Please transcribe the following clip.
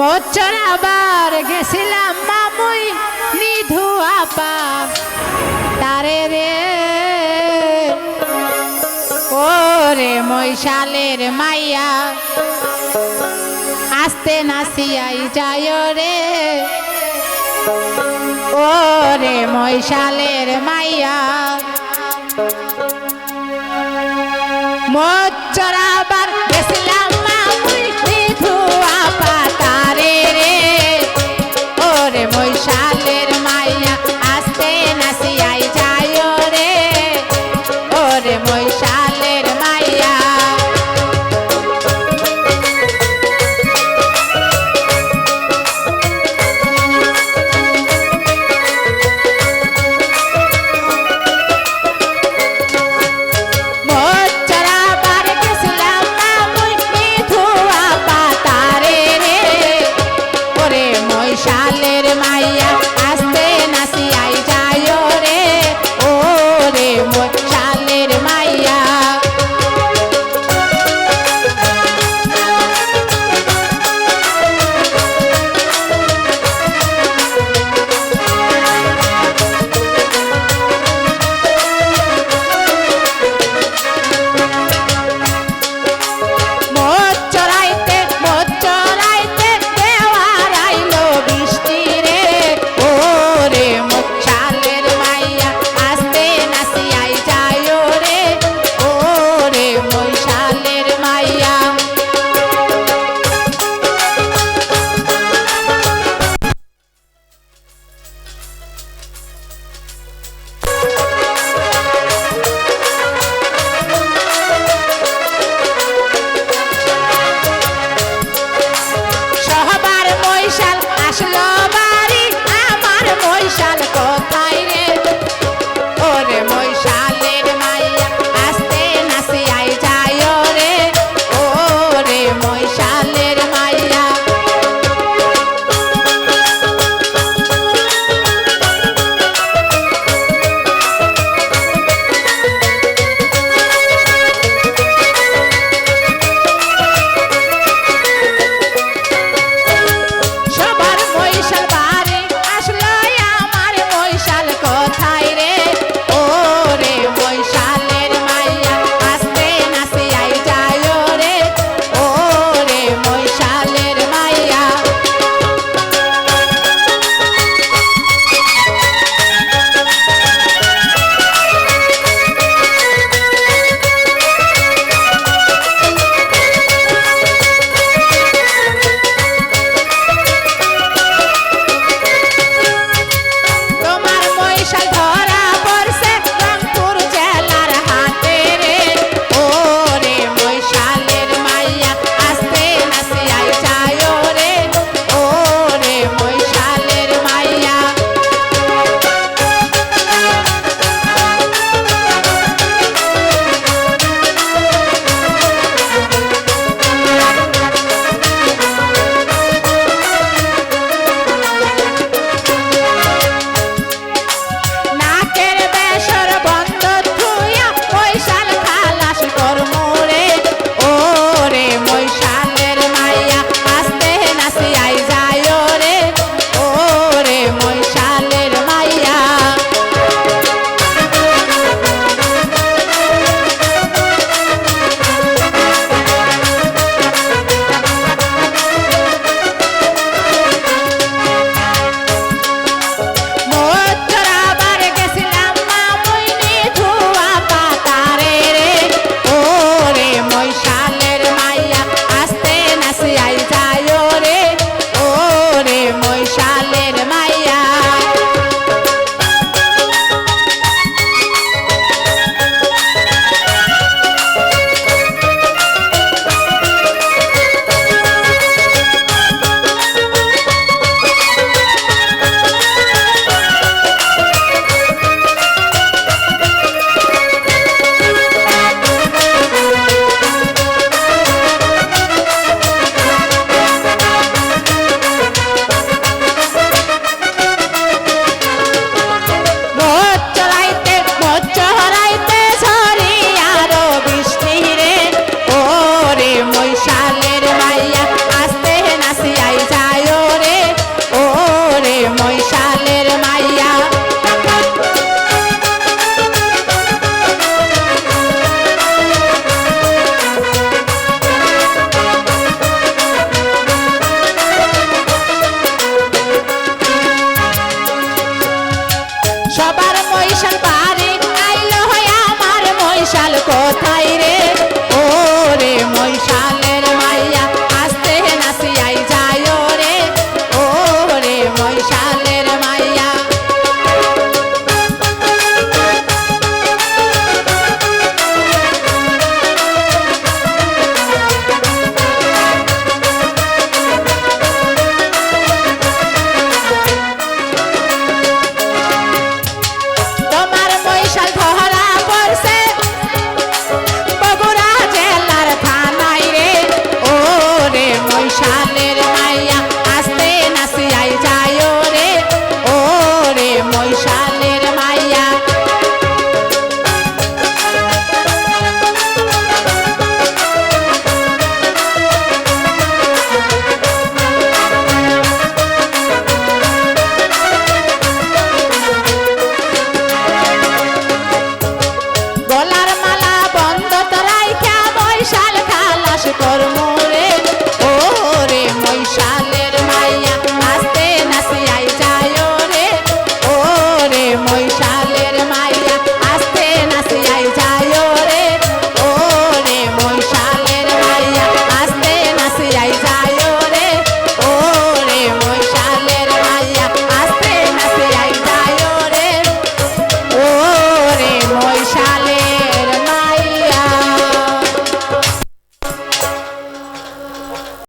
মোচর আবার গেছিলাম মামুই নিধু আপা। তারে রে। ওরে মৈশালের মাইয়া, আস্তে নাসিয়াই যায় রে। ওরে মৈশালের মাইয়া মোচরাবার বিশালের মাইয়া Shall